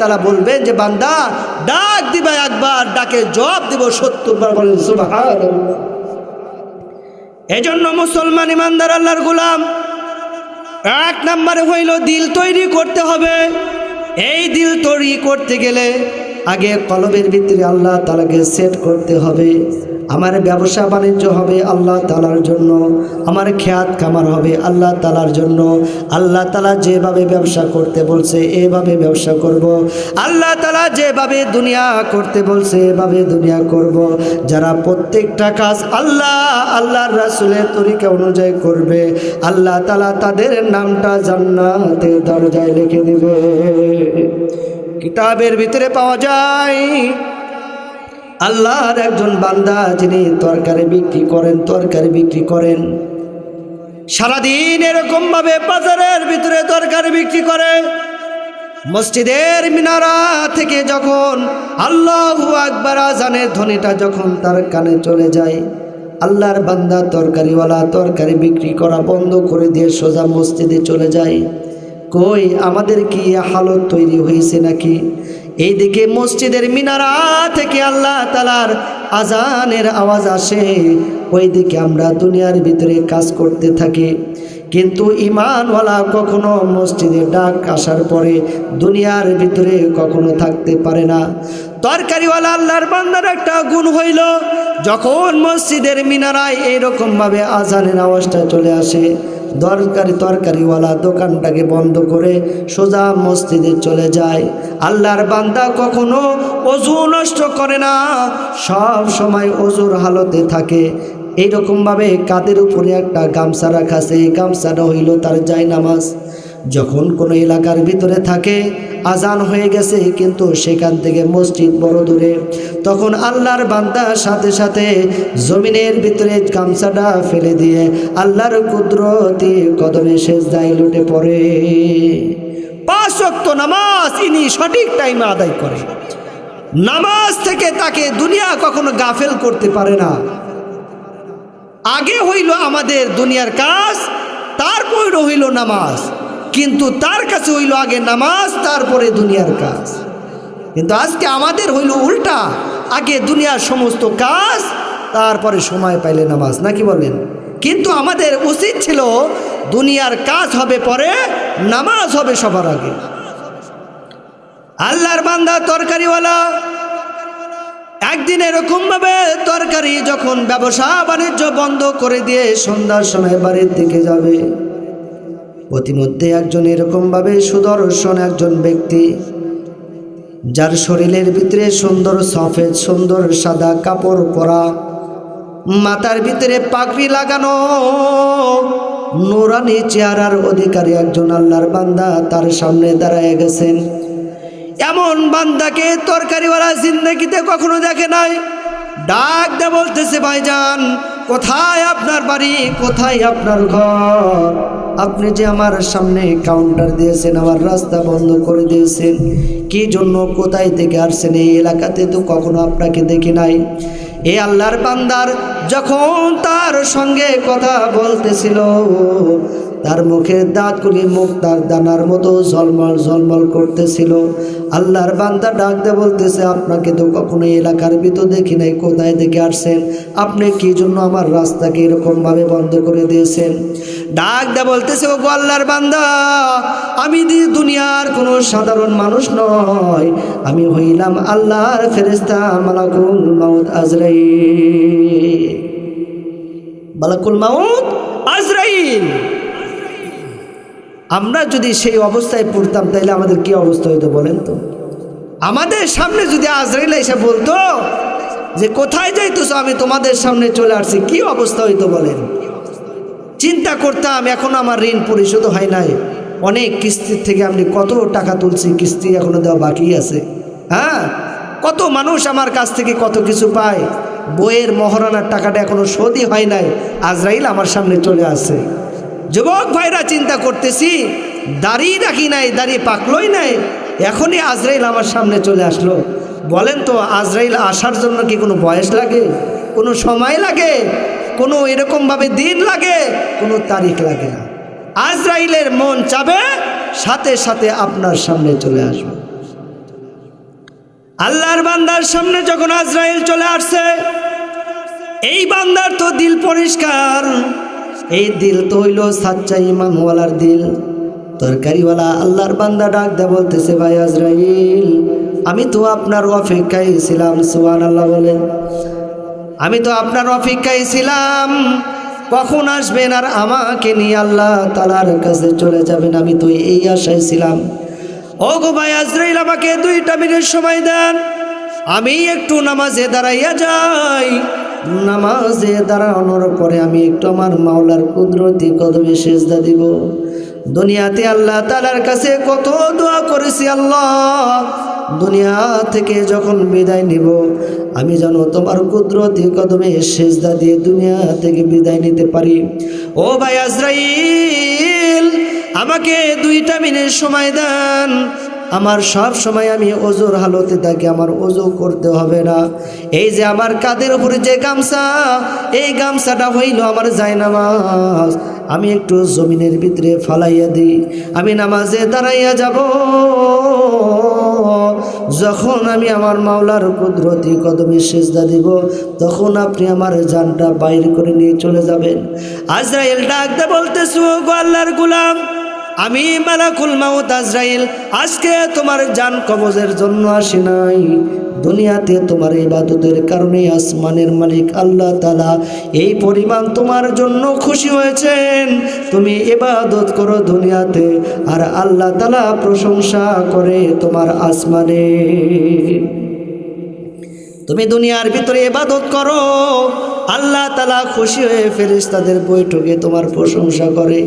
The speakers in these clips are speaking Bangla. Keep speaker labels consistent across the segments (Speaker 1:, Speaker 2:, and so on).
Speaker 1: তারা বলবেন যে, বান্দা, ডাক দিবা একবার, ডাকে জবাব দিব সত্তর বার বলেন, সুবহানাল্লাহ। এজন্য মুসলমান ইমানদার আল্লাহর গোলাম, এক নম্বরে হইল, দিল তৈরি করতে হবে এই দিল তৈরি করতে গেলে আগে কলবের ভিতরে আল্লাহ তালাকে সেট করতে হবে আমার ব্যবসা বাণিজ্য হবে আল্লাহ তালার জন্য, আমার খেয়াত কামার হবে আল্লাহ তালার জন্য আল্লাহ তালা যেভাবে ব্যবসা করতে বলছে, এভাবে ব্যবসা করব। আল্লাহ তালা যেভাবে দুনিয়া করতে বলছে, এভাবে দুনিয়া করব। যারা প্রত্যেকটা কাজ আল্লাহ, আল্লাহর রাসুলের তরিকা অনুযায়ী করবে, আল্লাহ তালা তাদের নামটা জান্নাতের দরজায় লিখে দিবে কিতাবের ভিতরে পাওয়া যায় আল্লাহর একজন বান্দা যিনি তরকারি বিক্রি করেন, তরকারি বিক্রি করেন। সারাদিন এরকম ভাবে বাজারের ভিতরে তরকারি বিক্রি করে। মসজিদের মিনারা থেকে যখন আল্লাহ আকবার আজানের ধ্বনিটা যখন তার কানে চলে যায়, আল্লাহর বান্দা তরকারিওয়ালা তরকারি বিক্রি করা বন্ধ করে দিয়ে সোজা মসজিদে চলে যায়। কই, আমাদের কি হালত তৈরি হয়েছে নাকি? এইদিকে মসজিদের মিনারা থেকে আল্লাহ তালার আজানের আওয়াজ আসে। ওইদিকে আমরা দুনিয়ার ভিতরে কাজ করতে থাকি। কিন্তু ইমানওয়ালা কখনো মসজিদে ডাক আসার পরে দুনিয়ার ভিতরে কখনো থাকতে পারে না। তরকারিওয়ালা আল্লাহর বান্দার একটা গুণ হইল, যখন মসজিদের মিনারায় এইরকমভাবে আজানের আওয়াজটা চলে আসে। দরকারি তরকারিওয়ালা দোকানটাকে বন্ধ করে সোজা মসজিদে চলে যায়। আল্লাহর বান্দা কখনো অজু নষ্ট করে না, সব সময় অজুর হালতে থাকে। এইরকমভাবে কাদের উপরে একটা গামছা রাখা সেই গামছাটা হইল তার যায় নামাজ যখন কোনো এলাকার ভিতরে থাকে, আজান হয়ে গেছে কিন্তু সেখান থেকে মসজিদ বড় দূরে। তখন আল্লাহর বান্দার সাথে সাথে জমিনের ভিতরে গামছাটা ফেলে দিয়ে আল্লাহর কুদরতি কদমে শেষ দায় লুটে পড়ে। পাঁচ নামাজ ইনি সঠিক টাইমে আদায় করে। নামাজ থেকে তাকে দুনিয়া কখনো গাফেল করতে পারে না। আগে হইল আমাদের দুনিয়ার কাজ, তারপর হইল নামাজ। কিন্তু তার কাছে হইল আগে নামাজ, তারপরে দুনিয়ার কাজ। কিন্তু আজকে আমাদের হইল উল্টা। আগে দুনিয়ার সমস্ত কাজ, তারপরে সময় পাইলে নামাজ, নাকি বলেন? কিন্তু আমাদের উচিত ছিল, দুনিয়ার কাজ হবে পরে, নামাজ হবে সবার আগে। আল্লাহর বান্দা তরকারিওয়ালা, একদিন এরকমভাবে তরকারি যখন ব্যবসা বাণিজ্য বন্ধ করে দিয়ে সন্ধ্যার সময় বাড়ির দিকে যাবে প্রতিমধ্যে একজন এরকমভাবে সুদর্শন একজন ব্যক্তি, যার শরীরের ভিতরে সুন্দর সফেদ, সুন্দর সাদা কাপড় পরা, মাথার ভিতরে পাগড়ি লাগানো, নোরানি চেহারার অধিকারী একজন আল্লাহর বান্দা তার সামনে দাঁড়ায় গেছেন। এমন বান্দাকে তরকারিওয়ালা জিন্দগিতে কখনো দেখে নাই। ডাক দে বলতেছে, ভাইজান, কোথায় আপনার বাড়ি? কোথায় আপনার ঘর? আপনি যে আমার সামনে কাউন্টার দিয়েছেন, আমার রাস্তা বন্ধ করে দিয়েছেন, কি জন্য কোথায় থেকে আসছেন এই এলাকাতে তো কখনো আপনাকে দেখি নাই। এ আল্লাহর বান্দার যখন তার সঙ্গে কথা বলতেছিল, তার মুখের দাঁতগুলি মুখ তার দানার মতো ঝলমল ঝলমল করতেছিল। আল্লাহর বান্দা ডাক দিয়ে বলতেছে, আপনাকে তো কখনো এলাকার ভিতর দেখি নাই, কোথায় দেখে আসছেন? আপনি কি জন্য আমার রাস্তাকে এরকমভাবে বন্ধ করে দিয়েছেন? ডাক দিয়ে বলতেছে ও গো আল্লাহর বান্দা, আমি দি- দুনিয়ার কোনো সাধারণ মানুষ নয়। আমি হইলাম আল্লাহর ফেরেস্তা মালাকুল মাউদ আজরাই মালাকুল মাউদ আজরাইল। আমরা যদি সেই অবস্থায় পড়তাম তাহলে আমাদের কি অবস্থা হইতো বলেন তো? আমাদের সামনে যদি আজরাইল এসে বলতো যে, কোথায় যাইতেছ? আমি তোমাদের সামনে চলে আসছি। কি অবস্থা হইতো বলেন? চিন্তা করতাম, এখন আমার ঋণ পরিশোধ হয় নাই। অনেক কিস্তির থেকে আমি কত টাকা তুলছি, কিস্তি এখনও দেওয়া বাকি আছে। হ্যাঁ? কত মানুষ আমার কাছ থেকে কত কিছু পায়। বইয়ের মহারানার টাকাটা এখনও শোধই হয় নাই। আজরাইল আমার সামনে চলে আসে যুবক ভাইরা, চিন্তা করতেছি দাড়ি রাখি নাই দাড়ি পাকলোই নাই। এখনই আজরাইল আমার সামনে চলে আসলো। বলেন তো, আজরাইল আসার জন্য কি কোনো বয়স লাগে? কোনো সময় লাগে? কোনো এরকমভাবে দিন লাগে, কোনো তারিখ লাগে না। আজরাইলের মন চাবে, সাথে সাথে আপনার সামনে চলে আসবে। আল্লাহর বান্দার সামনে যখন আজরাইল চলে আসছে, এই বান্দার তো দিল পরিষ্কার। এই দিল তো হইল সাচ্চা ইমানওয়ালার দিল। তরকারিওয়ালা আল্লাহর বান্দা ডাক দে বলতেছে, ভাই আজরাইল, আমি তো আপনার অপেক্ষায় ছিলাম সুয়ান আল্লাহ বলে। আমি তো আপনার অপেক্ষায় ছিলাম। কখন আসবেন আর আমাকে নিয়ে আল্লাহ তালার কাছে চলে যাবেন, আমি তো এই আশায় ছিলাম। ও গো ভাই আজরাইল, আমাকে দুইটা মিনিট সময় দেন। আমি একটু নামাজে দাঁড়াইয়া যাই। নামাজে দাঁড়ানোর পরে আমি একটু আমার মাওলার কুদরতি কদমে সেজদা দিব। দুনিয়াতে আল্লাহ তালার কাছে কত দোয়া করেছি আল্লাহ। দুনিয়া থেকে যখন বিদায় নিব, আমি যেন তোমার কুদরতি কদমে সেজদা দিয়ে দুনিয়া থেকে বিদায় নিতে পারি। ও ভাই আজরাইল, আমাকে দুইটা মিনিট সময় দেন। আমার সব সময় আমি ওজোর হালতে থাকি, আমার ওজো করতে হবে না। এই যে আমার কাদের উপরে যে গামছা, এই গামছাটা হইল আমার যায় নামাজ আমি একটু জমিনের ভিতরে ফালাইয়া দিই, আমি নামাজে দাঁড়াইয়া যাব। যখন আমি আমার মাওলার কুদরতি কদমে সেজদা দিব, তখন আপনি আমার জানটা বাইর করে নিয়ে চলে যাবেন। আজরাইল ডাকতে বলতেছো গো আল্লাহর গুলাম আমি মালাকুল মাউত আজরাইল, আজকে তোমার জান কবজের জন্য আসি নাই। দুনিয়াতে তোমার ইবাদতের কারণে আসমানের মালিক আল্লাহ তালা এই পরিমাণ তোমার জন্য খুশি হয়েছেন। তুমি ইবাদত করো দুনিয়াতে, আর আল্লাহ তালা প্রশংসা করে তোমার আসমানে। তুমি দুনিয়ার ভিতরে ইবাদত করো, আল্লাহ তালা খুশি হয়ে ফেরিস তাদের বৈঠকে তোমার প্রশংসা করে।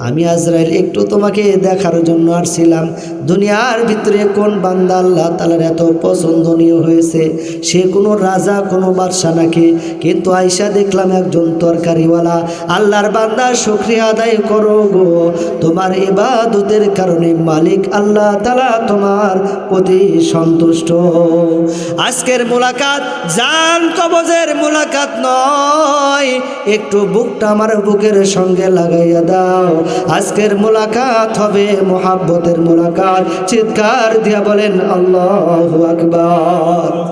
Speaker 1: আমি আজরাইল একটু তোমাকে দেখার জন্য আসছিলাম। দুনিয়ার ভিতরে কোন বান্দা আল্লাহ তালার এত পছন্দনীয় হয়েছে? সে কোনো রাজা, কোনো বাদশা নাকি? কিন্তু আইসা দেখলাম একজন তরকারিওয়ালা। আল্লাহর বান্দা, শুক্রিয়া আদায় করো গো। তোমার ইবাদতের কারণে মালিক আল্লাহ তালা তোমার প্রতি সন্তুষ্ট। আজকের মোলাকাত জান কবজের মোলাকাত নয়। একটু বুকটা আমার বুকের সঙ্গে লাগাইয়া দাও। আজকের মোলাকাত হবে মোহাব্বতের মোলাকাত। চিৎকার দিয়া বলেন আল্লাহ আকবার।